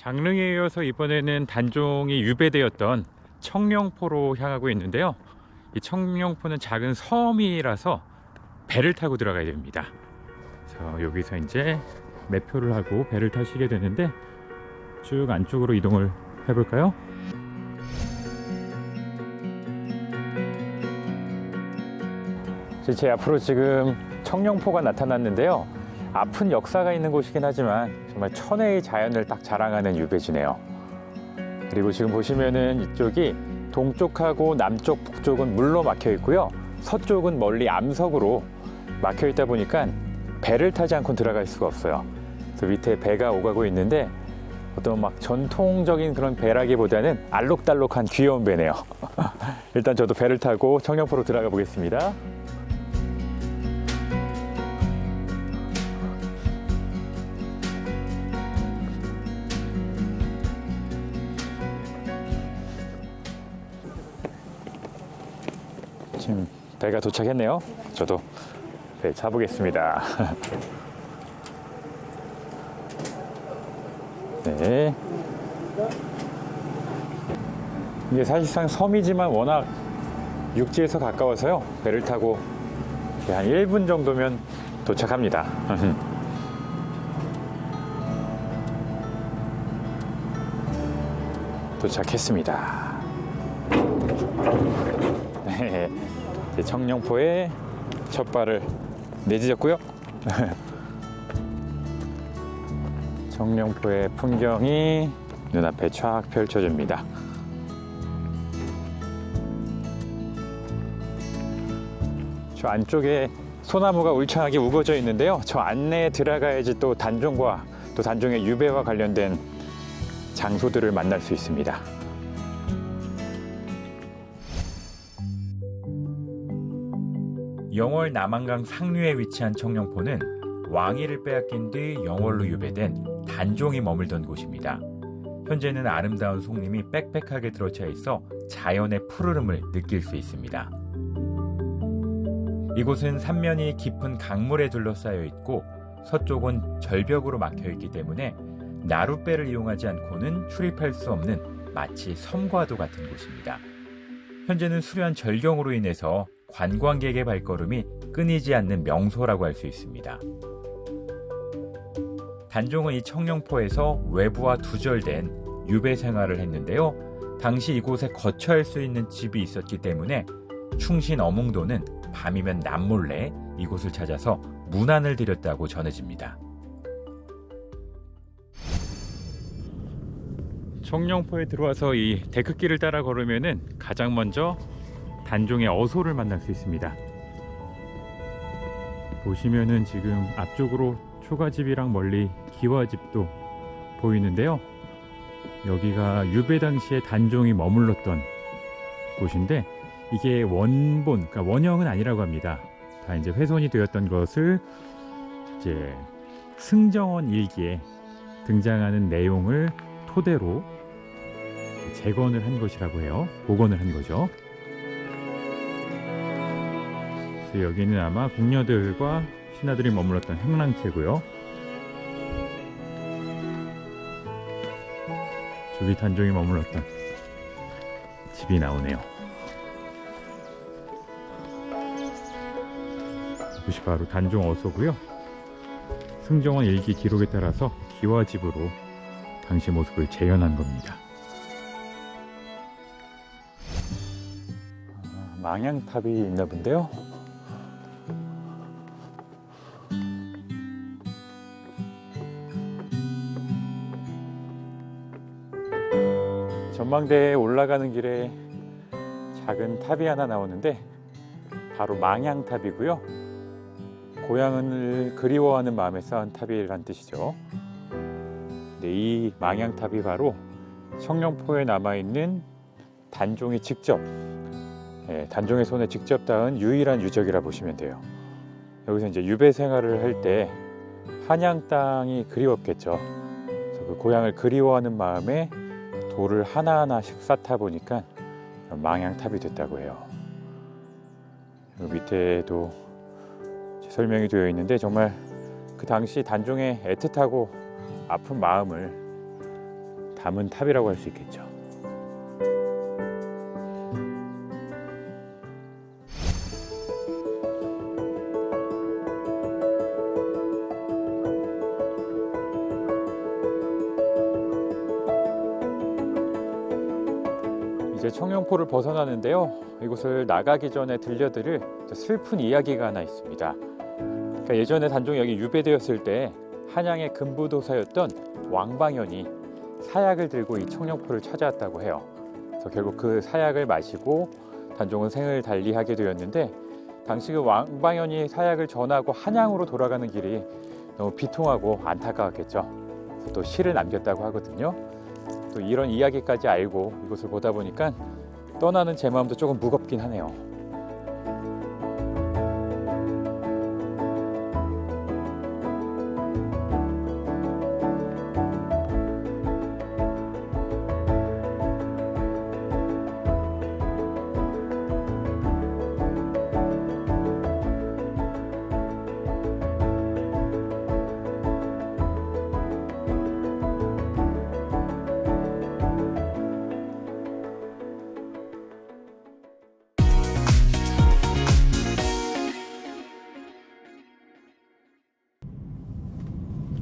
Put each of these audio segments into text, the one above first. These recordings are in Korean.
장릉에 이어서 이번에는 단종이 유배되었던 청령포로 향하고 있는데요. 이 청령포는 작은 섬이라서 배를 타고 들어가야 됩니다. 그래서 여기서 이제 매표를 하고 배를 타시게 되는데 쭉 안쪽으로 이동을 해볼까요? 제 앞으로 지금 청령포가 나타났는데요. 아픈 역사가 있는 곳이긴 하지만 정말 천혜의 자연을 딱 자랑하는 유배지네요. 그리고 지금 보시면은 이쪽이 동쪽하고 남쪽, 북쪽은 물로 막혀 있고요. 서쪽은 멀리 암석으로 막혀 있다 보니까 배를 타지 않고 들어갈 수가 없어요. 그 밑에 배가 오가고 있는데 어떤 막 전통적인 그런 배라기보다는 알록달록한 귀여운 배네요. 일단 저도 배를 타고 청령포로 들어가 보겠습니다. 지금 배가 도착했네요. 저도 배 타보겠습니다. 네. 이게 사실상 섬이지만 워낙 육지에서 가까워서요. 배를 타고 한 1분 정도면 도착합니다. 도착했습니다. 네. 청령포에 첫 발을 내딛었고요. 청령포의 풍경이 눈앞에 쫙 펼쳐집니다. 저 안쪽에 소나무가 울창하게 우거져 있는데요. 저 안내에 들어가야지 또 단종과 또 단종의 유배와 관련된 장소들을 만날 수 있습니다. 영월 남한강 상류에 위치한 청령포는 왕위를 빼앗긴 뒤 영월로 유배된 단종이 머물던 곳입니다. 현재는 아름다운 송림이 빽빽하게 들어차 있어 자연의 푸르름을 느낄 수 있습니다. 이곳은 삼면이 깊은 강물에 둘러싸여 있고 서쪽은 절벽으로 막혀 있기 때문에 나룻배를 이용하지 않고는 출입할 수 없는 마치 섬과도 같은 곳입니다. 현재는 수려한 절경으로 인해서 관광객의 발걸음이 끊이지 않는 명소라고 할 수 있습니다. 단종은 이 청령포에서 외부와 두절된 유배 생활을 했는데요. 당시 이곳에 거처할 수 있는 집이 있었기 때문에 충신 어몽도는 밤이면 남몰래 이곳을 찾아서 문안을 드렸다고 전해집니다. 청령포에 들어와서 이 데크길을 따라 걸으면은 가장 먼저 단종의 어소를 만날 수 있습니다. 보시면은 지금 앞쪽으로 초가집이랑 멀리 기와집도 보이는데요. 여기가 유배 당시에 단종이 머물렀던 곳인데 이게 원본, 그러니까 원형은 아니라고 합니다. 다 이제 훼손이 되었던 것을 이제 승정원 일기에 등장하는 내용을 토대로 재건을 한 것이라고 해요. 복원을 한 거죠. 그래서 여기는 아마 궁녀들과 신하들이 머물렀던 행랑채고요. 저기 단종이 머물렀던 집이 나오네요. 이것이 바로 단종 어소고요. 승정원 일기 기록에 따라서 기와집으로 당시 모습을 재현한 겁니다. 아, 망향탑이 있나 본데요. 전망대에 올라가는 길에 작은 탑이 하나 나오는데 바로 망향탑이고요. 고향을 그리워하는 마음에 쌓은 탑이란 뜻이죠. 네, 이 망향탑이 바로 청령포에 남아 있는 단종이 직접 예, 단종의 손에 직접 닿은 유일한 유적이라 보시면 돼요. 여기서 이제 유배 생활을 할 때 한양 땅이 그리웠겠죠. 그래서 그 고향을 그리워하는 마음에 돌을 하나하나씩 쌓다 보니까 망향탑이 됐다고 해요. 여기 밑에도 설명이 되어 있는데 정말 그 당시 단종의 애틋하고 아픈 마음을 담은 탑이라고 할 수 있겠죠. 청룡포를 벗어나는데요. 이곳을 나가기 전에 들려드릴 슬픈 이야기가 하나 있습니다. 그러니까 예전에 단종이 여기 유배되었을 때 한양의 금부도사였던 왕방현이 사약을 들고 이 청룡포를 찾아왔다고 해요. 그래서 결국 그 사약을 마시고 단종은 생을 달리하게 되었는데 당시 그 왕방현이 사약을 전하고 한양으로 돌아가는 길이 너무 비통하고 안타까웠겠죠. 또 시를 남겼다고 하거든요. 또 이런 이야기까지 알고 이곳을 보다 보니까 떠나는 제 마음도 조금 무겁긴 하네요.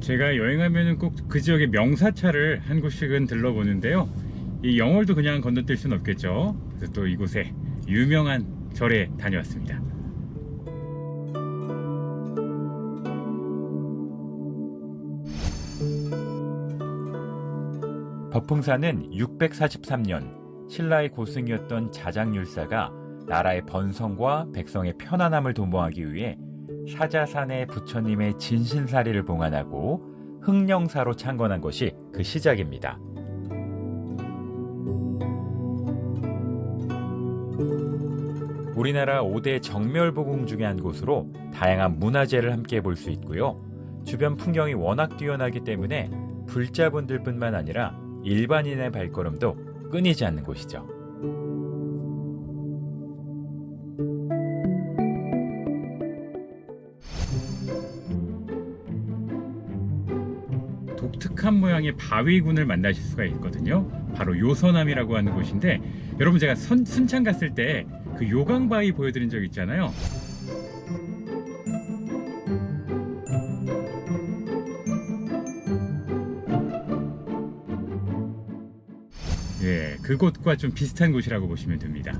제가 여행하면은 꼭그 지역의 명사차를 한 곳씩은 들러보는데요. 이 영월도 그냥 건너뛸 순 없겠죠. 그래서 또 이곳에 유명한 절에 다녀왔습니다. 법흥사는 643년 신라의 고승이었던 자장율사가 나라의 번성과 백성의 편안함을 도모하기 위해 사자산에 부처님의 진신사리를 봉안하고 흥령사로 창건한 것이 그 시작입니다. 우리나라 5대 정멸보궁 중의 한 곳으로 다양한 문화재를 함께 볼 수 있고요. 주변 풍경이 워낙 뛰어나기 때문에 불자분들뿐만 아니라 일반인의 발걸음도 끊이지 않는 곳이죠. 독특한 모양의 바위군을 만나실 수가 있거든요. 바로 요선암이라고 하는 곳인데 여러분 제가 선, 순창 갔을 때 그 요강바위 보여드린 적 있잖아요. 예, 그곳과 좀 비슷한 곳이라고 보시면 됩니다.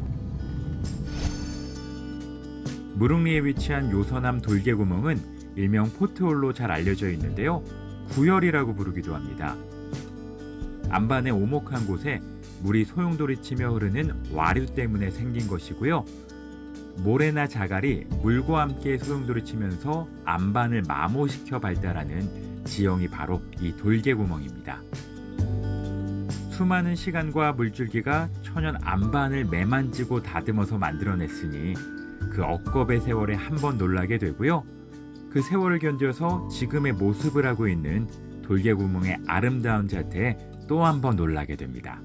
무릉리에 위치한 요선암 돌개구멍은 일명 포트홀로 잘 알려져 있는데요. 구열이라고 부르기도 합니다. 안반의 오목한 곳에 물이 소용돌이 치며 흐르는 와류 때문에 생긴 것이고요. 모래나 자갈이 물과 함께 소용돌이 치면서 안반을 마모시켜 발달하는 지형이 바로 이 돌개구멍입니다. 수많은 시간과 물줄기가 천연 안반을 매만지고 다듬어서 만들어냈으니 그 억겁의 세월에 한 번 놀라게 되고요. 그 세월을 견뎌서 지금의 모습을 하고 있는 돌개구멍의 아름다운 자태에 또 한 번 놀라게 됩니다.